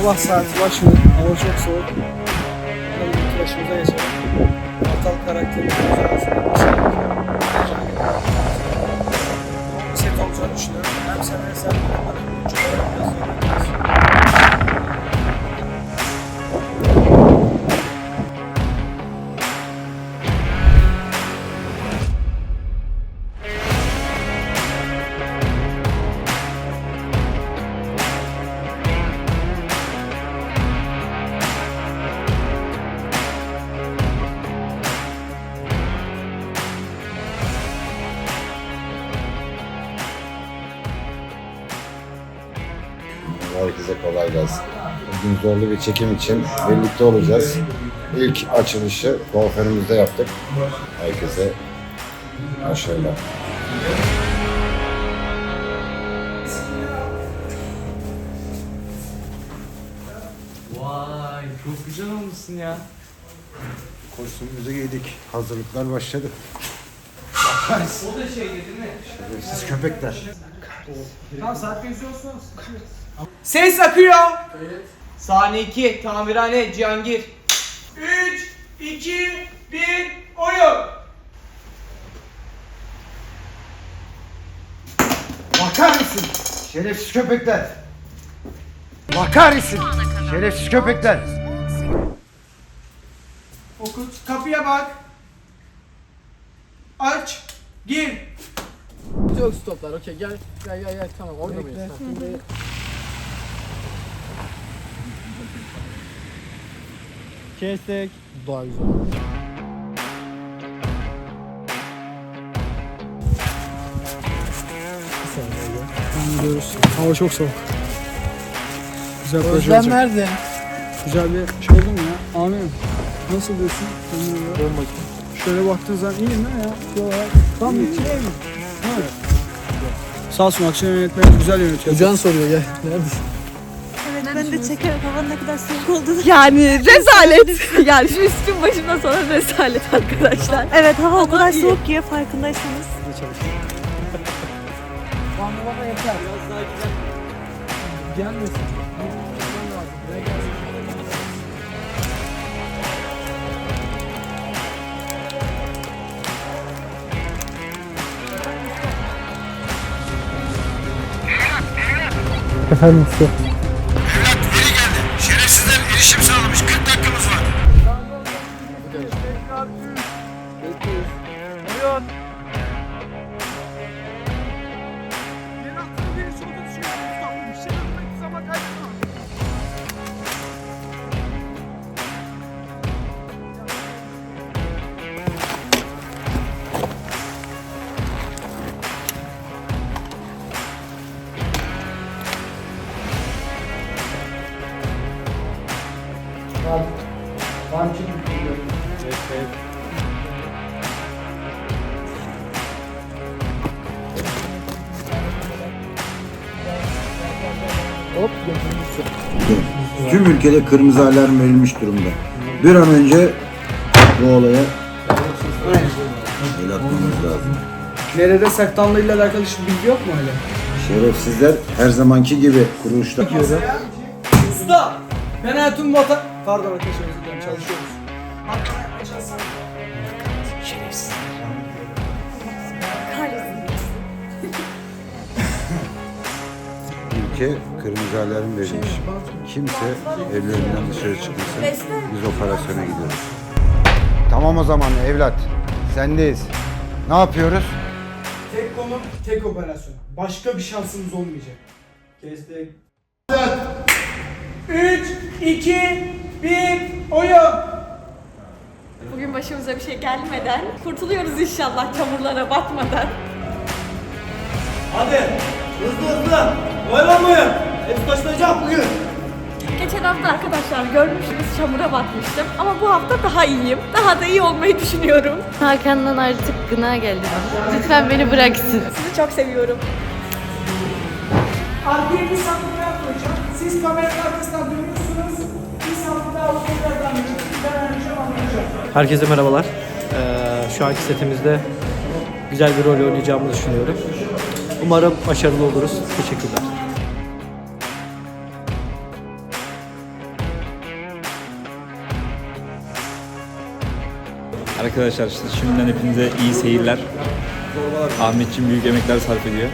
Sabah saati başlıyor. Hava çok soğuk. Bakalım başımıza geçelim. Kartal karakterimiz şey. Set olacağını düşünüyorum. Hem sen hem sen bana oyuncu Herkese kolay gelsin. Bugün zorlu bir çekim için birlikte olacağız. İlk açılışı kuaförümüzde yaptık. Herkese başarılar. Vay çok güzel olmuşsun ya. Kostümümüzü giydik. Hazırlıklar başladı. O da şeydi değil mi? Siz köpekler. Ses akıyor. Sahne 2 tamirhane Cihangir. 3 2 1 oyun. Bakar mısın? Şerefsiz köpekler. Bakar mısın? Şerefsiz köpekler. Okut kapıya bak. Aç. Gir. Yok stoplar okey gel gel gel gel tamam orada Kestik. Daha güzel. Gidiyoruz. Hava çok soğuk. Güzel proje Özlem olacak. nerede? Güzel bir şey oldu mu ya? Amirim. Nasıl diyorsun? Dön bakayım. Şöyle baktığın zaman iyi mi ya? Tam bir şey mi? Ha. Sağ olsun akşam yönetmeni güzel yönetiyor. Can soruyor gel. Neredesin? Ben de çekerim havanın ne kadar soğuk olduğunu. Yani rezalet. yani şu üstün başımdan sonra rezalet arkadaşlar. Evet hava o kadar iyi. soğuk ki farkındaysanız. Bana bana yeter. Biraz daha güzel. Gelmesin. Efendim size. Hop götürmüşsün. Tüm ülkede kırmızı alarm verilmiş durumda. Bir an önce bu olaya el atmamız lazım. Nerede saklandığıyla alakalı hiçbir bilgi yok mu hala? Şerefsizler her zamanki gibi kuruluşta Usta. Ben hayatım vatan. Pardon arkadaşlar özür dilerim çalışıyoruz. Ülke kırmızı alarm verilmiş. Kimse evlerinden dışarı çıkmasın. Biz operasyona gidiyoruz. Tamam o zaman evlat. Sendeyiz. Ne yapıyoruz? Tek konu, tek operasyon. Başka bir şansımız olmayacak. Kestik. 3 2 1 oyun. Bugün başımıza bir şey gelmeden kurtuluyoruz inşallah çamurlara batmadan. Hadi. Hızlı hızlı. Oyalanmayın. Hepsi taşınacak bugün. Geçen hafta arkadaşlar görmüşsünüz çamura batmıştım ama bu hafta daha iyiyim. Daha da iyi olmayı düşünüyorum. Hakan'dan artık gına geldi bana. Lütfen beni bıraksın. Sizi çok seviyorum. Arkaya bir sandık daha koyacağım. Siz kameranın arkasından dönüyorsunuz. Bir sandık daha tekrardan Ben. Herkese merhabalar. Ee, şu anki setimizde güzel bir rol oynayacağımı düşünüyorum. Umarım başarılı oluruz. Teşekkürler. Arkadaşlar işte şimdiden hepinize iyi seyirler. Ahmetciğim büyük emekler sarf ediyor.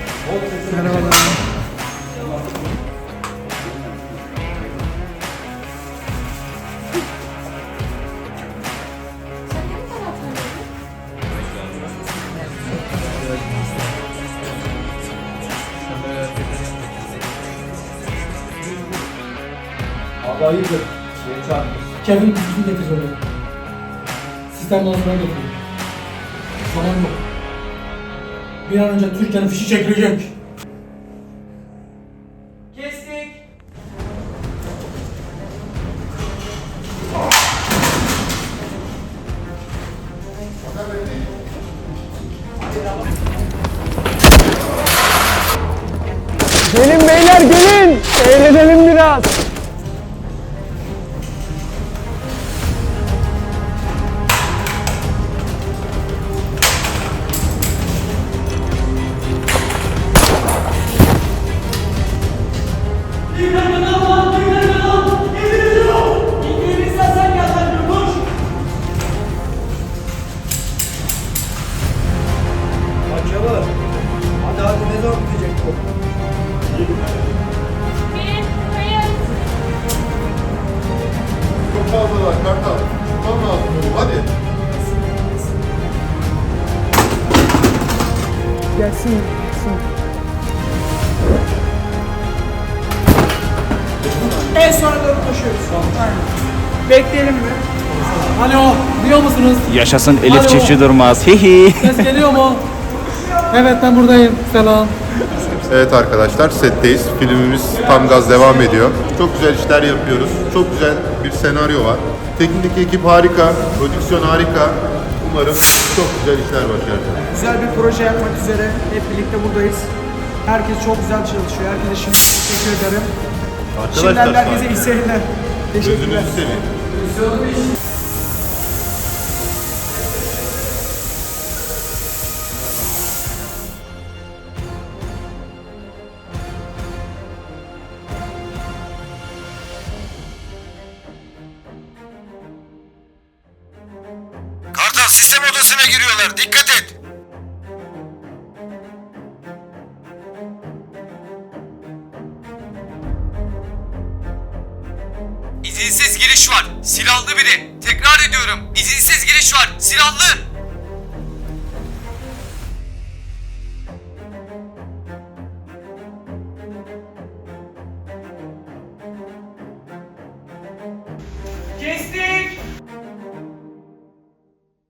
Abi hayırdır? Kevin kutusunu getir söyle. Lansına getiriyor. Zaman yok. Bir an önce Türkiye'nin fişi çekilecek. Fazla var Kartal. Lazım bunu. Hadi. Gelsin. gelsin. En sona doğru koşuyoruz. Aynen. Bekleyelim mi? Alo, duyuyor musunuz? Yaşasın Elif Alo. Çiftçi Durmaz. Hihi. Ses geliyor mu? Evet ben buradayım. Selam. Evet arkadaşlar setteyiz. Filmimiz tam gaz devam ediyor. Çok güzel işler yapıyoruz. Çok güzel bir senaryo var. Teknik ekip harika, prodüksiyon harika. Umarım çok güzel işler başaracağız. Güzel bir proje yapmak üzere hep birlikte buradayız. Herkes çok güzel çalışıyor. Herkese şimdi teşekkür ederim. Şimdiden Arkadaşlar herkese iyi seyirler. Teşekkürler. gözünüzü seveyim. Odasına giriyorlar. Dikkat et. İzinsiz giriş var. Silahlı biri. Tekrar ediyorum. İzinsiz giriş var. Silahlı.